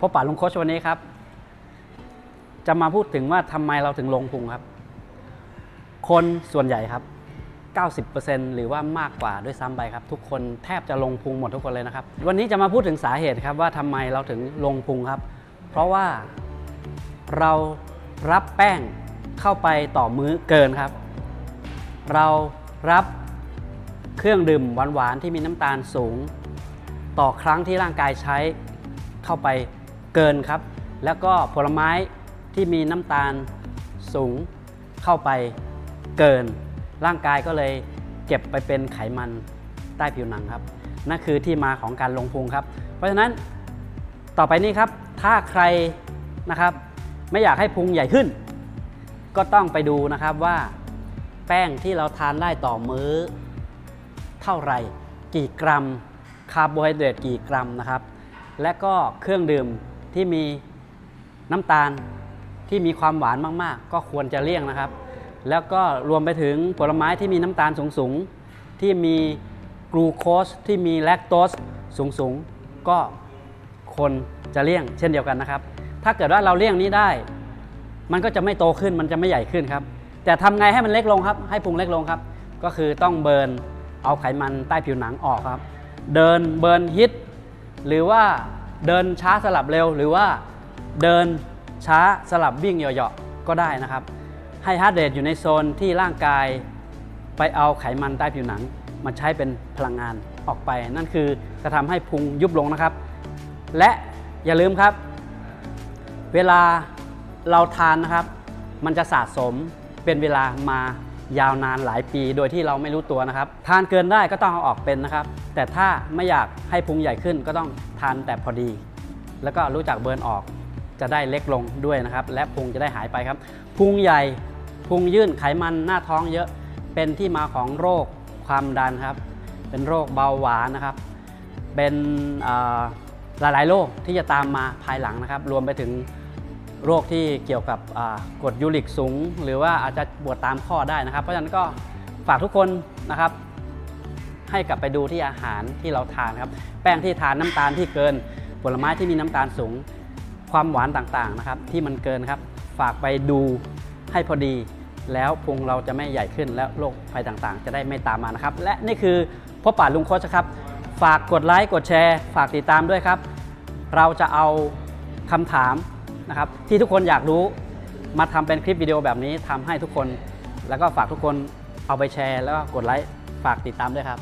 พบป่าลุงโคชวันนี้ครับ จะมาพูดถึงว่าทำไมเราถึงลงพุงครับ คนส่วนใหญ่ครับ 90%หรือว่ามากกว่าด้วยซ้ำไปครับ ทุกคนแทบจะลงพุงหมดทุกคนเลยนะครับ วันนี้จะมาพูดถึงสาเหตุครับว่าทำไมเราถึงลงพุงครับ เพราะว่าเรารับแป้งเข้าไปต่อมื้อเกินครับ เรารับเครื่องดื่มหวานๆที่มีน้ำตาลสูง ต่อครั้งที่ร่างกายใช้เข้าไป เกินครับ แล้วก็ผลไม้ที่มีน้ำตาลสูงเข้าไปเกิน ร่างกายก็เลยเก็บไปเป็นไขมันใต้ผิวหนังครับ นั่นคือที่มาของการลงพุงครับ เพราะฉะนั้นต่อไปนี้ครับ ถ้าใครนะครับไม่อยากให้พุงใหญ่ขึ้น ก็ต้องไปดูนะครับว่า แป้งที่เราทานได้ต่อมื้อ เท่าไหร่ กี่กรัม คาร์โบไฮเดรตกี่กรัมนะครับ และก็เครื่องดื่ม ที่มีน้ำตาลที่มีความหวานมากๆ ก็ควรจะเลี่ยงนะครับ แล้วก็รวมไปถึงผลไม้ที่มีน้ำตาลสูงๆ ที่มีกลูโคสที่มีแลคโตสสูงๆ ก็คนจะเลี่ยงเช่นเดียวกันนะครับ ถ้าเกิดว่าเราเลี่ยงนี้ได้ มันก็จะไม่โตขึ้นมันจะไม่ใหญ่ขึ้นครับ แต่ทำไงให้มันเล็กลงครับ ให้พุงเล็กลงครับ ก็คือต้องเบิร์นเอาไขมันใต้ผิวหนังออกครับ เดินเบิร์นฮิตหรือว่า เดินช้าสลับเร็ว หรือว่าเดินช้าสลับวิ่งเหยาะๆก็ได้นะครับ ให้ฮาร์ดเรทอยู่ในโซนที่ร่างกาย ไปเอาไขมันใต้ผิวหนัง มาใช้เป็นพลังงานออกไป นั่นคือจะทำให้พุงยุบลงนะครับ และอย่าลืมครับ เวลาเราทานนะครับ มันจะสะสมเป็นเวลามา ยาวนานหลายปีโดยที่เราไม่รู้ตัวนะครับ ทานเกินได้ก็ต้องเอาออกเป็นนะครับ แต่ถ้าไม่อยากให้พุงใหญ่ขึ้นก็ต้องทานแต่พอดี แล้วก็รู้จักเบิร์นออกจะได้เล็กลงด้วยนะครับ และพุงจะได้หายไปครับ พุงใหญ่พุงยื่นไขมันหน้าท้องเยอะเป็นที่มาของโรคความดันครับ เป็นโรคเบาหวานนะครับ เป็นหลายๆโรคที่จะตามมาภายหลังนะครับ รวมไปถึง โรคที่เกี่ยวกับกรดยูริกสูง หรือว่าอาจจะปวดตามข้อได้นะครับ เพราะฉะนั้นก็ฝากทุกคนนะครับ ให้กลับไปดูที่อาหารที่เราทานครับ แป้งที่ทานน้ำตาลที่เกิน ผลไม้ที่มีน้ำตาลสูง ความหวานต่างๆนะครับ ที่มันเกินครับ ฝากไปดูให้พอดี แล้วพุงเราจะไม่ใหญ่ขึ้น แล้วโรคภัยต่างๆ จะได้ไม่ตามมานะครับ และนี่คือพบป่าลุงโคชครับ ฝากกดไลค์กดแชร์ ฝากติดตามด้วยครับ เราจะเอาคำถาม นะครับที่ทุกคนอยากรู้มาทำเป็นคลิปวิดีโอแบบนี้ทำให้ทุกคน แล้วก็ฝากทุกคนเอาไปแชร์ แล้วก็กดไลค์ฝากติดตามด้วยครับ